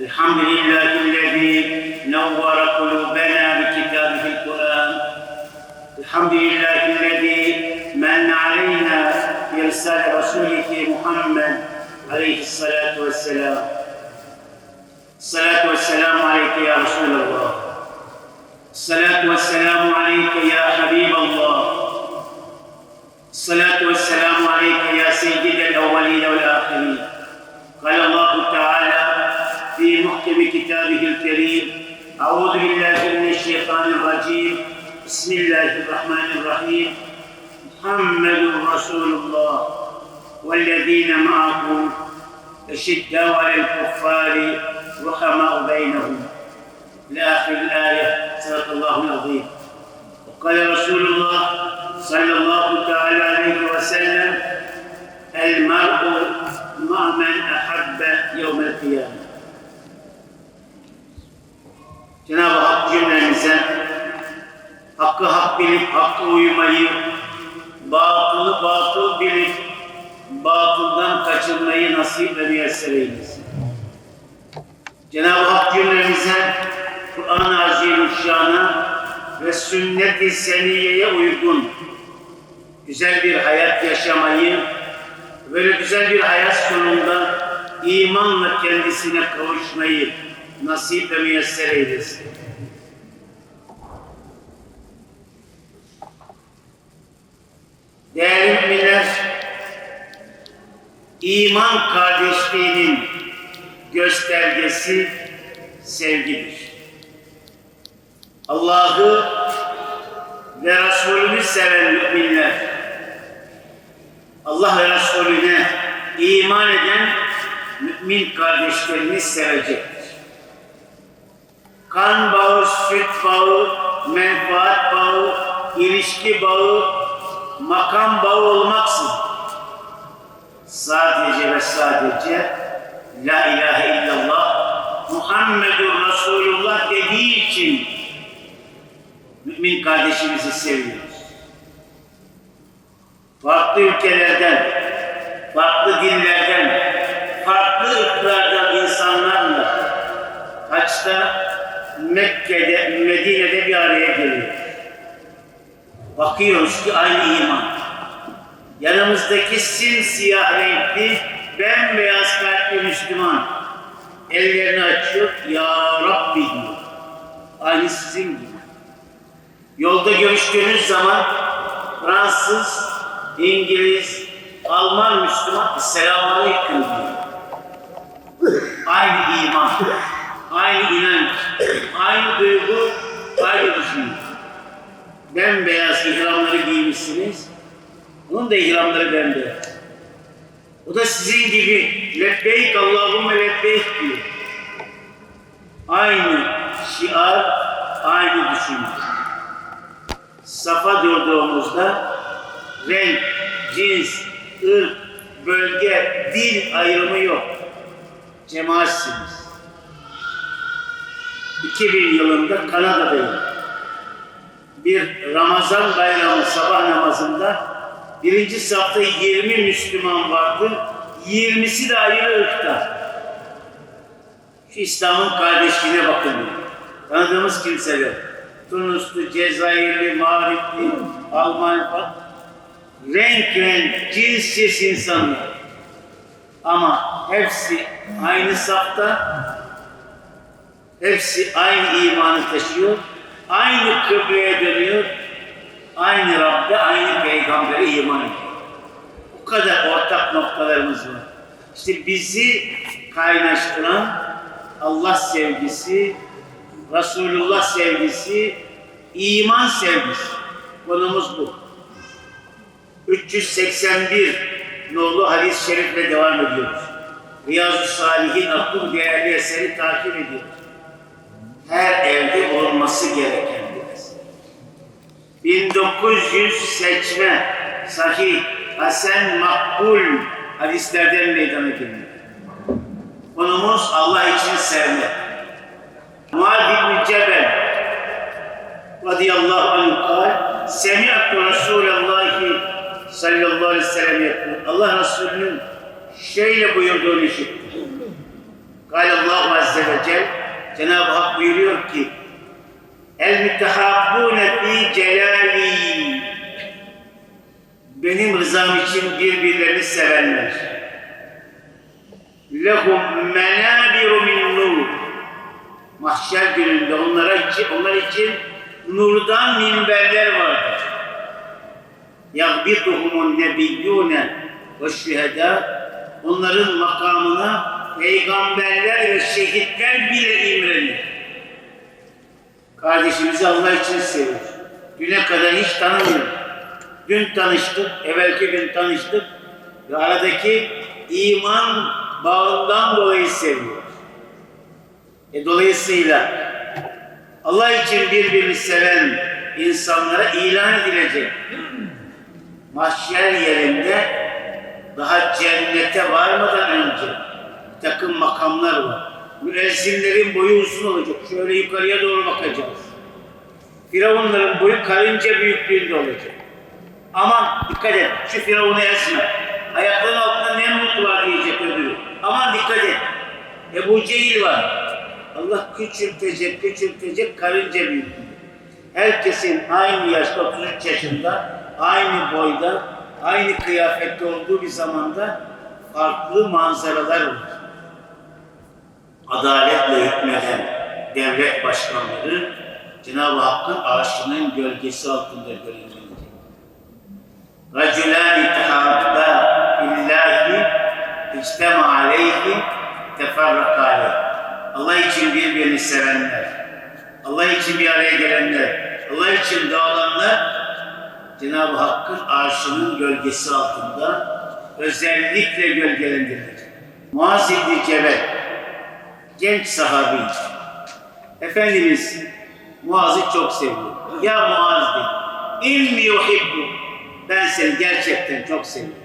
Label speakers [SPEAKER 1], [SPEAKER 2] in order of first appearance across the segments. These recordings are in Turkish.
[SPEAKER 1] الحمد لله الذي نور قلوبنا بكتابه القرآن. الحمد لله الذي من علينا بإرسال رسوله محمد عليه الصلاة والسلام. الصلاة والسلام عليك يا رسول الله. الصلاة والسلام عليك يا حبيب الله. الصلاة والسلام عليك يا سيد الأولين والآخرين. قال الله تعالى في محكم كتابه الكريم. أعوذ بالله من الشيطان الرجيم. بسم الله الرحمن الرحيم. محمد رسول الله والذين معه أشداء على الكفار رحماء بينهم. لآخر الآية. صدق الله العظيم. وقال رسول الله صلى الله تعالى عليه وسلم المرء مع من أحب يوم القيامة. Cenab-ı Hak cümlemize hakkı hak bilip hakka uymayı, batılı batıl bilip batıldan kaçınmayı nasip ve müyesser eylesin. Cenab-ı Hak cümlemize Kur'an-ı Azimüşşan'a ve sünnet-i seniyeye uygun güzel bir hayat yaşamayı, böyle güzel bir hayat sonunda imanla kendisine kavuşmayı nasip ve müyesser eylesin. Değerli müminler, iman kardeşliğinin göstergesi sevgidir. Allah'ı ve Resulünü seven müminler, Allah ve Resulüne iman eden mümin kardeşlerini sevecektir. Kan bağı, süt bağı, menfaat bağı, ilişki bağı, makam bağı olmaksın. Sadece ve sadece La ilahe illallah Muhammedur Resulullah dediği için mümin kardeşimizi seviyoruz. Farklı ülkelerden, farklı dinlerden, farklı ırklardan insanlarla kaçta Mekke'de, Medine'de bir araya geliyor. Bakıyoruz ki aynı iman. Yanımızdaki simsiyah renkli, bembeyaz kalpli Müslüman ellerini açıyor, Ya Rabbi diyor. Aynı sizin gibi. Yolda görüştüğünüz zaman Fransız, İngiliz, Alman Müslüman Selamünaleyküm diyor. Aynı iman, aynı inanç, aynı duygu, aynı düşünce. Bembeyaz ihramları giymişsiniz. Onun da ihramları bembeyaz. O da sizin gibi lebbeyk Allahümme lebbeyk diyor. Aynı şiar, aynı düşünce. Safa durduğumuzda renk, cins, ırk, bölge, dil ayrımı yok. Cemaatsiniz. 2000 yılında Kanada'dayım. Bir Ramazan bayramı sabah namazında birinci safta 20 Müslüman vardı. 20'si de ayrı ırkta. Şu İslam'ın kardeşliğine bakın. Tanıdığımız kimseler. Tunuslu, Cezayirli, Mağripli, Alman falan. Renk renk, cins insanlar. Ama hepsi aynı safta, hepsi aynı imanı taşıyor, aynı kıbleye dönüyor, aynı Rabbe, aynı peygambere iman ediyor. Bu kadar ortak noktalarımız var. İşte bizi kaynaştıran Allah sevgisi, Resulullah sevgisi, iman sevgisi. Konumuz bu. 381 nolu hadis-i şerifle devam ediyoruz. Riyazu Salihin adlı değerli eseri takip ediyoruz. Her evde olması gereken bir eser. 1900 seçme, sahih, hasen, makbul hadislerden meydana geldi. Konumuz Allah için sevmek. Muad bin Cebel radıyallahu anh kal, Semi'tu Resulallah sallallahu aleyhi ve sellem yakul. Allah Resulü'nün şöyle buyurduğunu işittim. Kale Allah Azze ve Celle, Cenab-ı Hak buyuruyor ki, El mütehabbune fi celali Benim rızam için birbirlerini sevenler. Lehum menabiru min nur Mahşer gününde onlara için, onlar için nurdan minberler vardır. Yahbituhumun nebiyyune ve şühedâ Onların makamına peygamberler ve şehitler bile imrenir. Kardeşimizi Allah için seviyor. Düne kadar hiç tanımıyor. Dün tanıştık, evvelki gün tanıştık ve aradaki iman bağından dolayı seviyor. E dolayısıyla Allah için birbirini seven insanlara ilan edilecek. Mahşer yerinde daha cennete varmadan önce takım makamlar var. Müezzinlerin boyu uzun olacak. Şöyle yukarıya doğru bakacağız. Firavunların boyu karınca büyüklüğünde olacak. Aman dikkat et, şu Firavun'u ezme. Ayaklarının altında Nemrut var diyecek öbürü. Aman dikkat et. Ebu Cehil var. Allah küçültecek, küçültecek karınca büyüklüğünde. Herkesin aynı yaşta 33 yaşında, aynı boyda, aynı kıyafette olduğu bir zamanda farklı manzaralar var adaletle hükmeden devlet başkanları Cenab-ı Hakk'ın arşının gölgesi altında görünmelidir. Racülâni tehâbdâ illâhi ictemâ aleyhi teferraka. Allah için birbirini sevenler, Allah için bir araya gelenler, Allah için dağılanlar Cenab-ı Hakk'ın arşının gölgesi altında özellikle gölgelendirilir. Muaz İbni Cebel genç sahabi. Efendimiz Muaz'ı çok seviyor. Ya Muaz dedi, ilmi yuhibbu. Ben seni gerçekten çok seviyorum.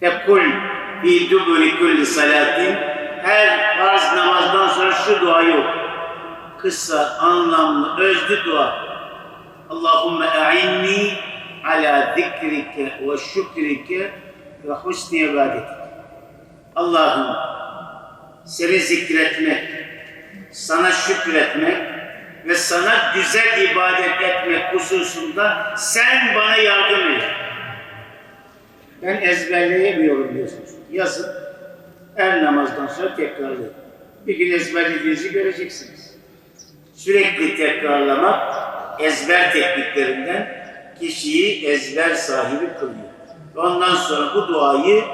[SPEAKER 1] Fekul fi duburi kulli salatin her farz namazdan sonra şu duayı oku. Kısa, anlamlı, özlü dua. Allahümme a'inni ala zikrike ve şükrike ve husni ibadetik. Allah'ım seni zikretmek, sana şükretmek ve sana güzel ibadet etmek hususunda sen bana yardım et. Ben ezberleyemiyorum diyorsunuz. Yazın. Her namazdan sonra tekrarlayın. Bir gün ezberlediğinizi göreceksiniz. Sürekli tekrarlamak ezber tekniklerinden kişiyi ezber sahibi kılıyor. Ondan sonra bu duayı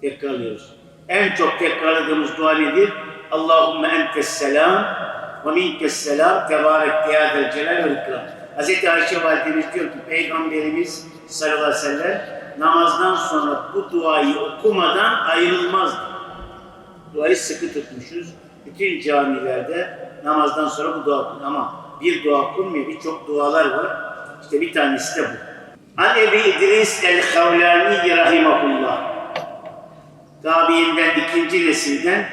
[SPEAKER 1] tekrarlıyoruz. En çok tekrarladığımız dua nedir? Allahümme entes selam ve minkes selam tebarek diyadel celal ve ikram. Hz. Ayşe validemiz diyor ki Peygamberimiz sallallahu aleyhi ve sellem namazdan sonra bu duayı okumadan ayrılmazdı. Duayı sıkı tutmuşuz. Bütün camilerde namazdan sonra bu dua okunur. Ama bir dua okunmuyor, birçok dualar var. İşte bir tanesi de bu. An Ebi İdris el-Havlani rahimahullah. Tabiinden ikinci nesilden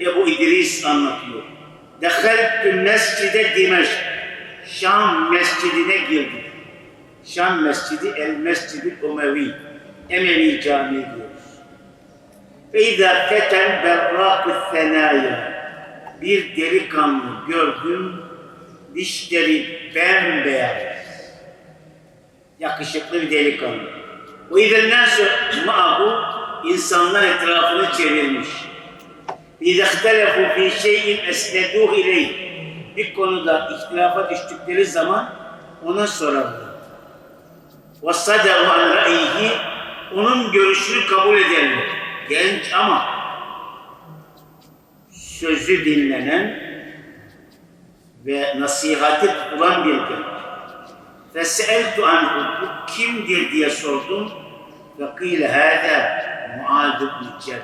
[SPEAKER 1] Ebu İdris anlatıyor. Dehaltü mescide Dimeşk. Şam mescidine girdim. Şam mescidi el mescidi Umevi. Emevi Camii diyoruz. Ve izâ feten berrâkü senâya. Bir delikanlı gördüm, dişleri bembeyaz. Yakışıklı bir delikanlı. O izâ nâsü ma'hu insanlar etrafını çevirmiş. İzâ ihtelefû fî şeyin esnedûh ileyh. Bir konuda ihtilafa düştükleri zaman ona sorarlar. وَصَدَرُ عَنْ رَأِيهِ Onun görüşünü kabul ederler. Genç ama sözü dinlenen ve nasihati tutulan bir genç. فَسَأَلْتُ عَنْهُ Bu kimdir diye sordum. وَقِيلَ هَذَا Muaz bin Cebel.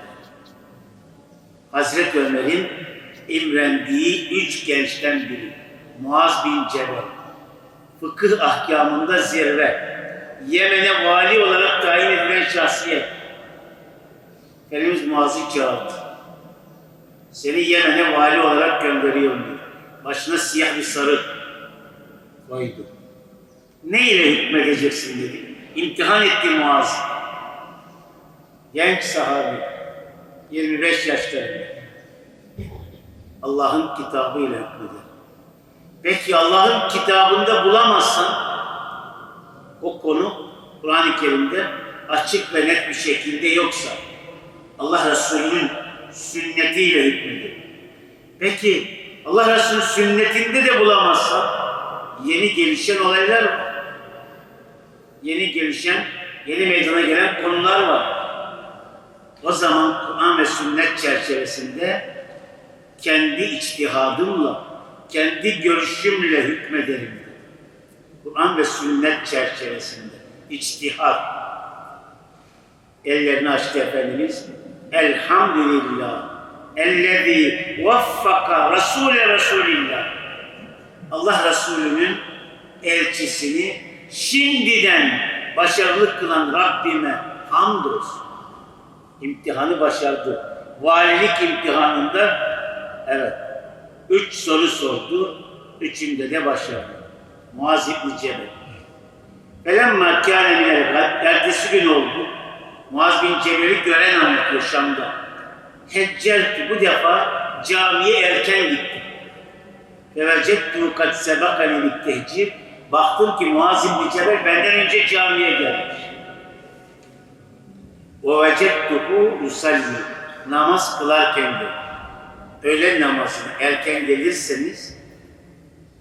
[SPEAKER 1] Hazreti Ömer'in imrendiği üç gençten biri. Muaz bin Cebel. Fıkıh ahkamında zirve. Yemen'e vali olarak tayin edilen şahsiyet. Efendimiz Muaz'ı çağırdı. Seni Yemen'e vali olarak gönderiyorum diyor. Başına siyah bir sarı koydu. Ne ile hükmedeceksin dedi. İmtihan etti Muaz'ı. Genç sahabi. 25 yaşlarında. Allah'ın kitabıyla hükmeder. Peki Allah'ın kitabında bulamazsan o konu Kur'an-ı Kerim'de açık ve net bir şekilde yoksa Allah Resulü'nün sünnetiyle hükmediyor. Peki Allah Resulü sünnetinde de bulamazsan yeni gelişen olaylar var. Yeni gelişen, yeni meydana gelen konular var. O zaman Kur'an ve sünnet çerçevesinde kendi içtihadımla, kendi görüşümle hükmederim. Kur'an ve sünnet çerçevesinde içtihat. Ellerini açtı Efendimiz. Elhamdülillah. Ellezî vaffaka Rasûle Resulillah. Allah Resulü'nün elçisini şimdiden başarılı kılan Rabbime hamdolsun. İmtihanı başardı. Valilik imtihanında evet üç soru sordu. Üçünde de başardı. Muaz İbni Cebel. Felemma kâne minel ertesi gün oldu. Muaz bin Cebel'i gören anlatıyor Şam'da. Hecceltu bu defa camiye erken gittim. Ve vecettu kad sebakani bit tehcir. Baktım ki Muaz bin Cebel benden önce camiye gelmiş. Vecettuhu yusalli. Namaz kılarken de. Öğlen namazına erken gelirseniz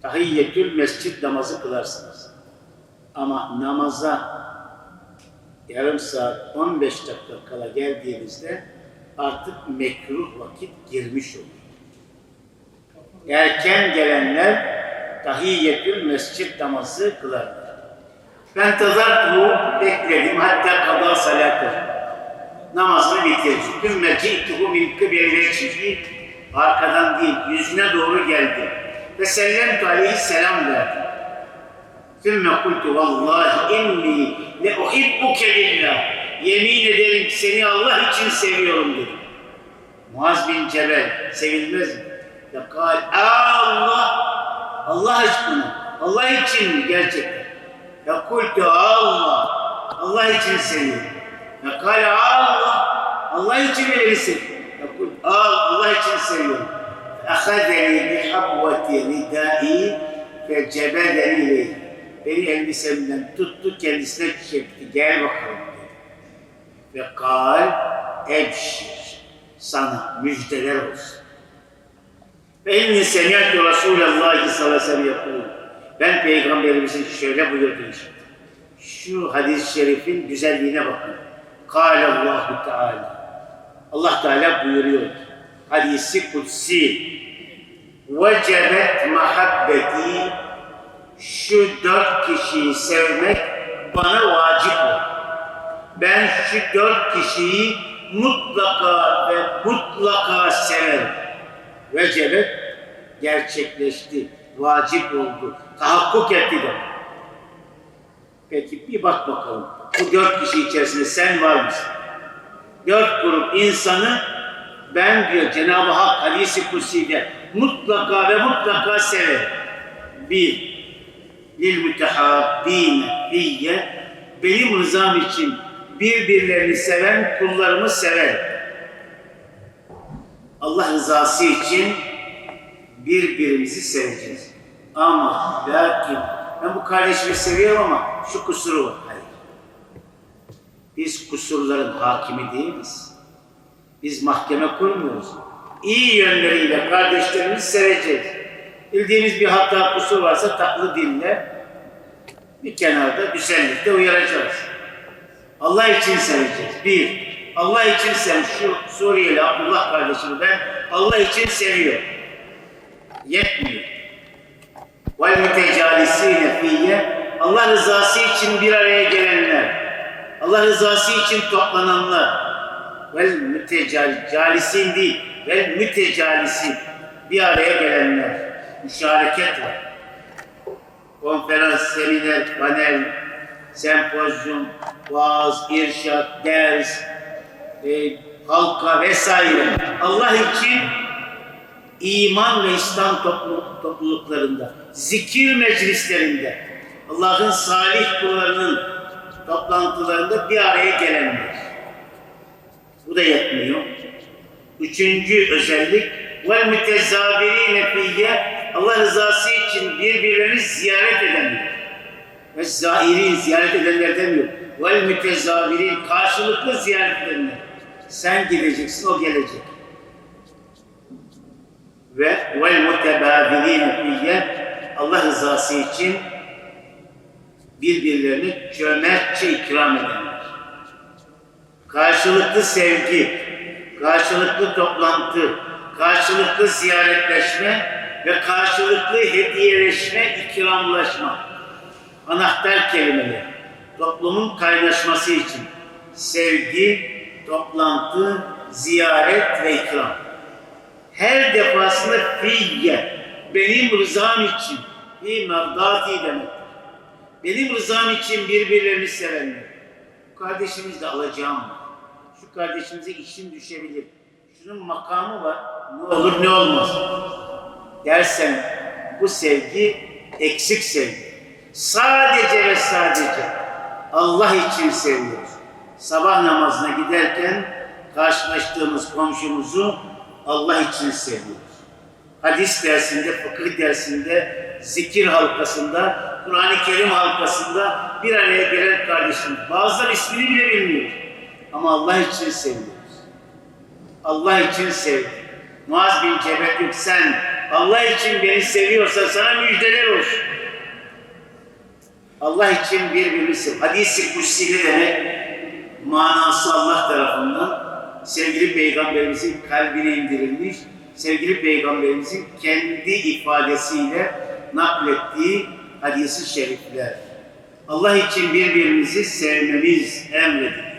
[SPEAKER 1] tahiyyetül mescid namazı kılarsınız. Ama namaza yarım saat 15 dakika kala geldiğinizde artık mekruh vakit girmiş olur. Erken gelenler tahiyyetül mescid namazı kılarlar. Ben tazartu bekledim hatta kada salatı. Namazını bitirdi. Tümme ci'tuhu min kıbel vecihi arkadan değil yüzüne doğru geldi. Ve sellemtu aleyhi selam verdi. Sümme kultu vallahi inni le uhibbuke lillah. Yemin ederim seni Allah için seviyorum dedim. Muaz bin Cebel sevilmez mi? Ya kal Allah Allah aşkına Allah için mi gerçekten? Ya kultu Allah Allah için seviyorum. Ya Allah Allah için verirsin? Ya kultu Allah için seviyorum. Ahadeni bi habvati ridai fe cebedeni ileyhi. Beni elbisemden tuttu kendisine çekti. Gel bakalım dedi. Ve kal ebşir sana müjdeler olsun. Ve inni semiyatü Resulallah sallallahu aleyhi ve sellem. Ben peygamberimizin şöyle buyurduğunu. Şu hadis-i şerifin güzelliğine bakın. Kâle Allahu Teala. Allah Teala buyuruyor. Hadisi kutsi. Vecebet mahabbeti şu dört kişiyi sevmek bana vacip oldu. Ben şu dört kişiyi mutlaka ve mutlaka severim. Vecebet gerçekleşti, vacip oldu, tahakkuk etti de. Peki bir bak bakalım. Bu dört kişi içerisinde sen var mısın? Dört grup insanı ben diyor Cenab-ı Hak hadisi kutsi'de mutlaka ve mutlaka severim. Bir, lil mütehabbine fiyye benim rızam için birbirlerini seven kullarımı sever. Allah rızası için birbirimizi seveceğiz. Ama lakin ben bu kardeşimi seviyorum ama şu kusuru var. Biz kusurların hakimi değiliz. Biz mahkeme kurmuyoruz. İyi yönleriyle kardeşlerimizi seveceğiz. Bildiğimiz bir hata kusur varsa tatlı dille bir kenarda güzellikle uyaracağız. Allah için seveceğiz. Bir, Allah için sev. Şu Suriyeli Abdullah kardeşimi ben Allah için seviyorum. Yetmiyor. Vel mütecalisine fiyye Allah rızası için bir araya gelenler. Allah rızası için toplananlar. Vel mütecalisin değil. Vel mütecalisin. bir araya gelenler, müşareket var. Konferans, seminer, panel, sempozyum, vaaz, irşat, ders, e, halka vesaire. Allah için iman ve İslam toplu- topluluklarında, zikir meclislerinde, Allah'ın salih kullarının toplantılarında bir araya gelenler. Bu da yetmiyor. Üçüncü özellik vel mütezabirine fiyye Allah rızası için birbirlerini ziyaret edenler. Ve zairin ziyaret edenler demiyor. Vel mütezabirin karşılıklı ziyaret edenler. Sen gideceksin, o gelecek. Ve vel mutebâbilîne fiyye Allah rızası için birbirlerini cömertçe ikram edenler. Karşılıklı sevgi, karşılıklı toplantı, karşılıklı ziyaretleşme ve karşılıklı hediyeleşme, ikramlaşma. Anahtar kelimeler. Toplumun kaynaşması için sevgi, toplantı, ziyaret ve ikram. Her defasında fiyye, benim rızam için, fi merdati demektir. Benim rızam için birbirlerini sevenler. Bu kardeşimizle alacağım var. Şu kardeşimize işim düşebilir. Şunun makamı var. Ne olur ne olmaz. Dersen bu sevgi eksik sevgi. Sadece ve sadece Allah için seviyoruz. Sabah namazına giderken karşılaştığımız komşumuzu Allah için seviyoruz. Hadis dersinde, fıkıh dersinde, zikir halkasında, Kur'an-ı Kerim halkasında bir araya gelen kardeşimiz. Bazıları ismini bile bilmiyor. Ama Allah için seviyoruz. Allah için sevdi. Muaz bin Cebel sen Allah için beni seviyorsan sana müjdeler olsun. Allah için birbirini sev. Hadis-i Kutsi'li demek manası Allah tarafından sevgili peygamberimizin kalbine indirilmiş, sevgili peygamberimizin kendi ifadesiyle naklettiği hadisi şerifler. Allah için birbirimizi sevmemiz emredilir.